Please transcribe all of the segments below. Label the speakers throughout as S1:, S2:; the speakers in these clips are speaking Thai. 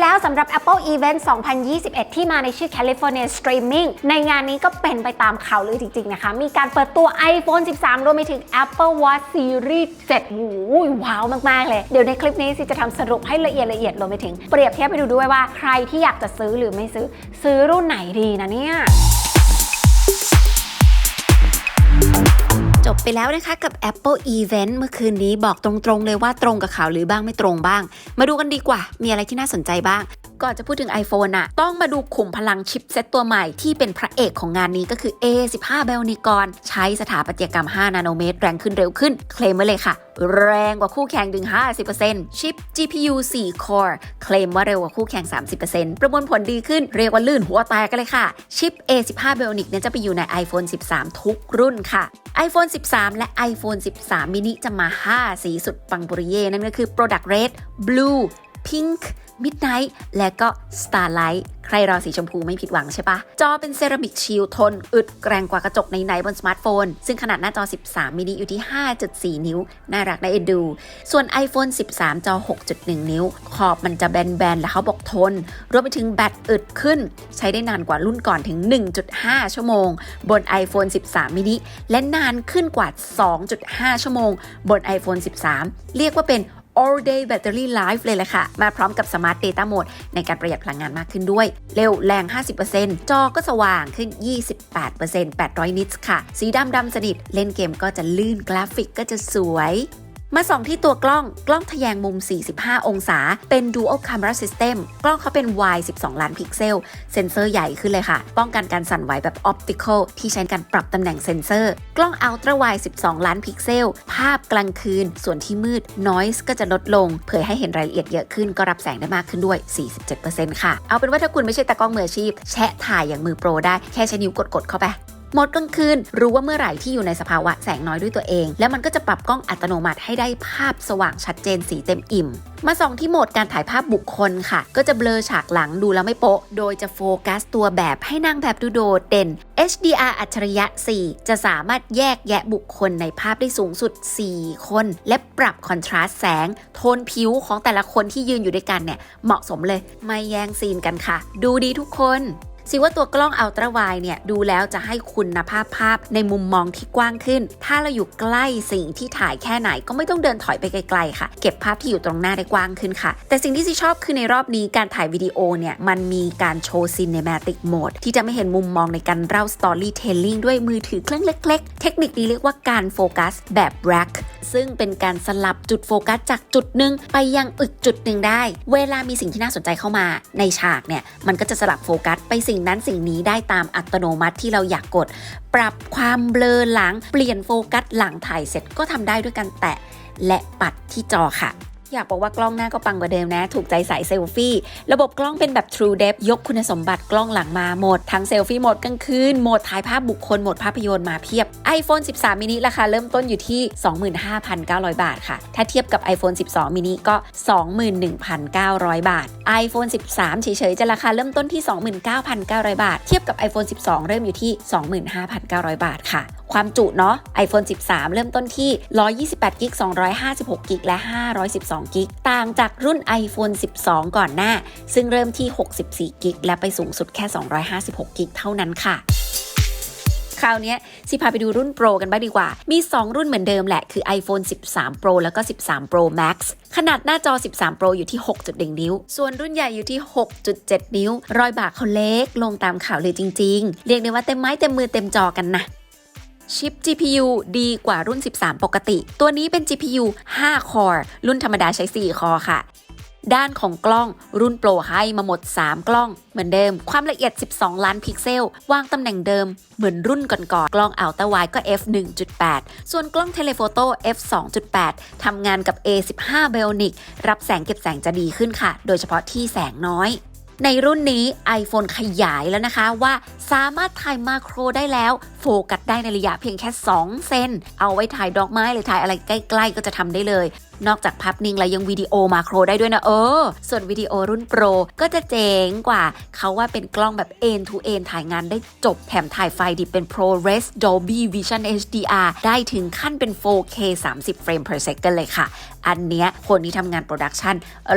S1: แล้วสำหรับ Apple Event 2021 ที่มาในชื่อ California Streaming ในงานนี้ก็เป็นไปตามข่าวลือจริง ๆ นะคะ มีการเปิดตัว iPhone 13 รวมไปถึง Apple Watch Series 7หูยว้าวมาก ๆ เลย เดี๋ยวในคลิปนี้สิจะทำสรุปให้ละเอียดละเอียดรวมไปถึงเปรียบเทียบไปดูด้วยว่าใครที่อยากจะซื้อหรือไม่ซื้อซื้อรุ่นไหนดีนะเนี่ย จบไปแล้วนะคะกับ Apple Event เมื่อคืนนี้บอกตรงๆเลยว่าตรงกับข่าวหรือบ้างไม่ตรงบ้าง มาดูกันดีกว่า มีอะไรที่น่าสนใจบ้าง ก่อนจะพูดถึง iPhone อะต้องมาดูขุมพลังชิปเซตตัวใหม่ที่เป็นพระเอกของงานนี้ก็คือ A15 Bionic ใช้สถาปัตยกรรม 5 นาโนเมตร แรงขึ้นเร็วขึ้น เคลมไว้เลยค่ะ แรงกว่าคู่แข่งถึง 50%ชิป GPU 4 Core เคลมว่าเร็วกว่าคู่แข่ง 30%ประมวลผลดีขึ้นเรียกว่าลื่นหัวแตกกันเลยค่ะ ชิป A15 Bionic เนี่ยจะไปอยู่ใน iPhone 13 ทุกรุ่นค่ะ iPhone 13 และ iPhone 13 mini จะมา 5 สีสุดปังปุริเย่นั่นก็คือ Product Red Blue Pink Midnight และก็ Starlight ใครรอสีชมพูไม่ผิดหวังใช่ปะ จอเป็นเซรามิกชิลทน อึดแกร่งกว่ากระจกในไหนๆบนสมาร์ทโฟน ซึ่งขนาดหน้าจอ 13 มินิอยู่ที่ 5.4 นิ้ว น่ารักน่าเอ็นดู ส่วน iPhone 13 จอ 6.1 นิ้ว ขอบมันจะแบนๆ และเขาบอกทน รวมไปถึงแบตอึดขึ้น ใช้ได้นานกว่ารุ่นก่อนถึง 1.5 ชั่วโมง บน iPhone 13 มินิและนานขึ้นกว่า 2.5 ชั่วโมง บน iPhone 13 เรียกว่าเป็น all day battery life เลยแหละค่ะ มาพร้อมกับ smart data mode ในการประหยัดพลังงานมากขึ้นด้วย เร็วแรง 50%จอก็สว่างขึ้น 28% 800 นิตส์ค่ะ สีดำดำสนิท เล่นเกมก็จะลื่นกราฟิกก็จะสวย มาส่องที่ตัวกล้อง กล้องทะแยงมุม 45 องศา เป็น Dual Camera System กล้องเขาเป็น wide 12 ล้านพิกเซล เซ็นเซอร์ใหญ่ขึ้นเลยค่ะ ป้องกันการสั่นไหวแบบ Optical ที่ใช้การปรับตำแหน่งเซ็นเซอร์ กล้อง Ultra Wide 12 ล้านพิกเซล ภาพกลางคืน ส่วนที่มืด Noise ก็จะลดลง เผยให้เห็นรายละเอียดเยอะขึ้น ก็รับแสงได้มากขึ้นด้วย 47%ค่ะ เอาเป็นว่าถ้าคุณไม่ใช่ตากล้องมืออาชีพ แชะถ่ายอย่างมือโปรได้ แค่ใช้นิ้วกดๆเข้าไป หมดกลางคืน รู้ว่าเมื่อไหร่ที่อยู่ในสภาวะแสงน้อยด้วยตัวเอง แล้วมันก็จะปรับกล้องอัตโนมัติให้ได้ภาพสว่างชัดเจนสีเต็มอิ่ม มาส่องที่โหมดการถ่ายภาพบุคคลค่ะ ก็จะเบลอฉากหลังดูแล้วไม่โป๊ะ โดยจะโฟกัสตัวแบบให้นั่งแบบดูโดดเด่น HDR อัจฉริยะ 4 จะสามารถแยกแยะบุคคลในภาพได้สูงสุด 4 คน และปรับคอนทราสต์แสง โทนผิวของแต่ละคนที่ยืนอยู่ด้วยกันเนี่ยเหมาะสมเลย ไม่แย่งซีนกันค่ะ ดูดีทุกคน สิว่าตัวกล้องอัลตราไวเนี่ยดูแล้วจะให้คุณภาพภาพในมุมมองที่กว้างขึ้น ถ้าเราอยู่ใกล้สิ่งที่ถ่ายแค่ไหนก็ไม่ต้องเดินถอยไปไกลๆค่ะ เก็บภาพที่อยู่ตรงหน้าได้กว้างขึ้นค่ะ แต่สิ่งที่ซีชอบคือในรอบนี้การถ่ายวิดีโอเนี่ยมันมีการโชว์ซีน e ม a ติกโหมดที่จะไม่เห็นมุมมองในการเล่าสตอรี่เทลลิ่งด้วยมือถือเครื่องเล็ก ๆ เทคนิคนี้เรียกว่าการโฟกัสแบบ rack ซึ่งเป็นการสลับจุดโฟกัสจากจุดหนึ่งไปยังอีกจุดหนึ่งได้ เวลามีสิ่งที่น่าสนใจเข้ามาในฉากเนี่ยมันก็จะสลับโฟกัสไปสิ่งนั้นสิ่งนี้ได้ตามอัตโนมัติที่เราอยากกด ปรับความเบลอหลัง เปลี่ยนโฟกัสหลังถ่ายเสร็จก็ทำได้ด้วยการแตะและปัดที่จอค่ะ อยากบอกว่ากล้องหน้าก็ปังกว่าเดิมนะ ถูกใจสายเซลฟี่ ระบบกล้องเป็นแบบ True Depth ยกคุณสมบัติกล้องหลังมาหมด ทั้งเซลฟี่โหมดกลางคืนโหมดถ่ายภาพบุคคลโหมดภาพยนตร์มาเพียบ iPhone 13 mini ราคาเริ่มต้นอยู่ที่ 25,900 บาทค่ะ ถ้าเทียบกับ iPhone 12 mini ก็ 21,900 บาท iPhone 13 เฉยๆ จะราคาเริ่มต้นที่ 29,900 บาท เทียบกับ iPhone 12 เริ่มอยู่ที่ 25,900 บาทค่ะความจุเนาะ iPhone 13 เริ่มต้นที่ 128กิก256กิกและ 512กิก ต่างจากรุ่น iPhone 12 ก่อนหน้า ซึ่งเริ่มที่ 64 กิก และไปสูงสุดแค่ 256 กิก เท่านั้นค่ะคราวนี้สิพาไปดูรุ่น Pro กันบ้างดีกว่า มี 2 รุ่นเหมือนเดิมแหละ คือ iPhone 13 Pro แล้วก็ 13 Pro Max ขนาดหน้าจอ 13 Pro อยู่ที่ 6.1 นิ้ว ส่วนรุ่นใหญ่อยู่ที่ 6.7 นิ้ว รอยบากเขาเล็กลงตามข่าวเลยจริง ๆ เรียกได้ว่าเต็มไม้เต็มมือเต็มจอกันนะ ชิป GPU ดีกว่ารุ่น 13 ปกติ ตัวนี้เป็น GPU 5 core รุ่นธรรมดาใช้ 4 คอค่ะ ด้านของกล้องรุ่นโปรให้มาหมด 3 กล้อง เหมือนเดิม ความละเอียด 12 ล้านพิกเซล วางตำแหน่งเดิม เหมือนรุ่นก่อนๆกล้องอัลตร้าไวก็ f 1.8 ส่วนกล้องเทเลโฟโต้ f 2.8ทำงานกับ A15 Bionic รับแสงเก็บแสงจะดีขึ้นค่ะ โดยเฉพาะที่แสงน้อย ในรุ่นนี้ iPhone ขยายแล้วนะคะว่าสามารถถ่ายมาโครได้แล้ว โฟกัสได้ในระยะเพียงแค่ 2 เซน เอาไว้ถ่ายดอกไม้หรือถ่ายอะไรใกล้ ๆ ก็จะทำได้เลย นอกจากภาพนิ่งแล้วยังวิดีโอมาโครได้ด้วยนะเออ ส่วนวิดีโอรุ่นโปรก็จะเจ๋งกว่า เขาว่าเป็นกล้องแบบ end to end ถ่ายงานได้จบแถมถ่ายไฟดิบเป็น ProRes Dolby Vision HDR ได้ถึงขั้นเป็น 4K 30 เฟรม per second เลยค่ะ อันเนี้ยคนที่ทำงานโปรดักชัน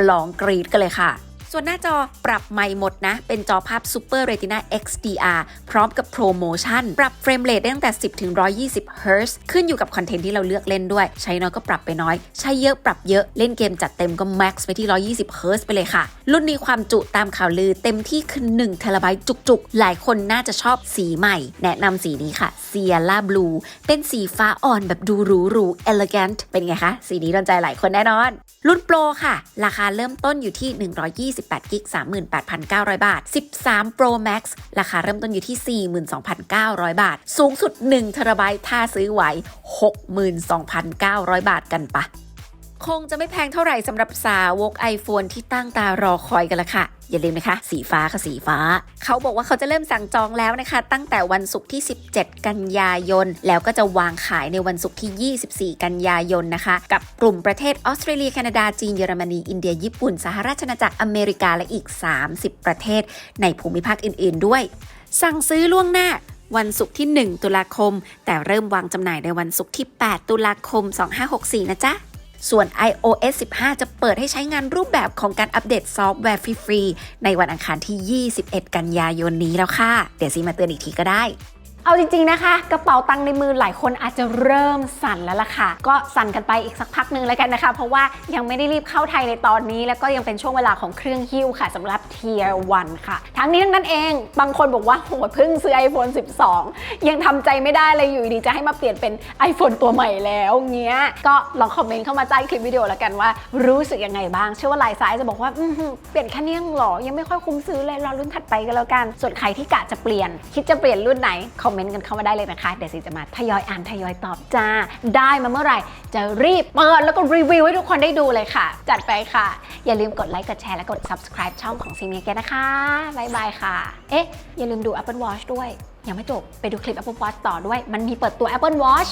S1: ลองกรีดกันเลยค่ะ ส่วนหน้าจอปรับใหม่หมดนะ เป็นจอภาพ Super Retina XDR พร้อมกับโปรโมชั่น ปรับเฟรมเรทได้ตั้งแต่ 10ถึง120 Hz ขึ้นอยู่กับคอนเทนต์ที่เราเลือกเล่นด้วย ใช้น้อยก็ปรับไปน้อย ใช้เยอะปรับเยอะเล่นเกมจัดเต็มก็ max ไปที่ 120 Hz ไปเลยค่ะ รุ่นนี้ความจุตามข่าวลือเต็มที่คือ1เทราไบต์จุกๆ หลายคนน่าจะชอบสีใหม่ แนะนำสีนี้ค่ะ Sierra Blue เป็นสีฟ้าอ่อนแบบดูหรูหรู elegant เป็นไงคะ สีนี้โดนใจหลายคนแน่นอน รุ่นโปรค่ะ ราคาเริ่มต้นอยู่ที่ 128กิก38,900 บาท 13 Pro Max ราคาเริ่มต้นอยู่ที่ 42,900 บาท สูงสุด1เทราไบต์ถ้าซื้อไหว 62,900 บาทกันปะคงจะไม่แพงเท่าไหร่สำหรับสาวก iPhone ที่ตั้งตารอคอยกันละค่ะ อย่าลืมนะคะ สีฟ้าค่ะสีฟ้า เขาบอกว่าเขาจะเริ่มสั่งจองแล้วนะคะ ตั้งแต่วันศุกร์ที่ 17 กันยายน แล้วก็จะวางขายในวันศุกร์ที่ 24 กันยายนนะคะ กับกลุ่มประเทศออสเตรเลียแคนาดาจีนเยอรมนีอินเดียญี่ปุ่น สหราชอาณาจักรอเมริกาและอีก 30 ประเทศ ในภูมิภาคอื่น ๆ ด้วย สั่งซื้อล่วงหน้าวันศุกร์ที่ 1 ตุลาคม แต่เริ่มวางจำหน่ายในวันศุกร์ที่ 8 ตุลาคม 2564 นะจ๊ะ ส่วน iOS 15 จะเปิดให้ใช้งานรูปแบบของการอัปเดตซอฟต์แวร์ฟรีๆในวันอังคารที่ 21 กันยายนนี้แล้วค่ะ เดี๋ยวซีมาเตือนอีกทีก็ได้
S2: เอาจริงๆนะคะ กระเป๋าตังค์ในมือหลายคนอาจจะเริ่มสั่นแล้วล่ะค่ะ ก็สั่นกันไปอีกสักพักหนึ่งแล้วกันนะคะ เพราะว่ายังไม่ได้รีบเข้าไทยในตอนนี้ แล้วก็ยังเป็นช่วงเวลาของเครื่องหิ้วค่ะสำหรับ Tier 1 ค่ะ ทั้งนี้ทั้งนั้นเอง บางคนบอกว่าโหเพิ่งซื้อ iPhone 12 ยังทำใจไม่ได้เลยอยู่ดีจะให้มาเปลี่ยนเป็น iPhone ตัวใหม่แล้วเงี้ยก็ลองคอมเมนต์เข้ามาใต้คลิปวิดีโอแล้วกันว่า รู้สึกยังไงบ้างเชื่อว่าหลายสายจะบอกว่าเปลี่ยนแค่นี้ยังหรอยังไม่ค่อยคุ้มซื้อเลยรอรุ่นถัดไปกันแล้วกันส่วนใครที่กะจะเปลี่ยน คิดจะเปลี่ยนรุ่นไหนคอมเมนต์กันเข้ามาได้เลยนะคะ เดี๋ยวสิจะมาทยอยอ่านทยอยตอบจ้า ได้มาเมื่อไหร่ จะรีบเปิดแล้วก็รีวิวให้ทุกคนได้ดูเลยค่ะ จัดไปค่ะ อย่าลืมกดไลค์กดแชร์และกด subscribe ช่องของซีเมียแกนะคะบายบายค่ะ เอ๊ะ อย่าลืมดู Apple Watch ด้วย ยังไม่จบไปดูคลิป Apple Watch ต่อด้วย มันมีเปิดตัว Apple Watch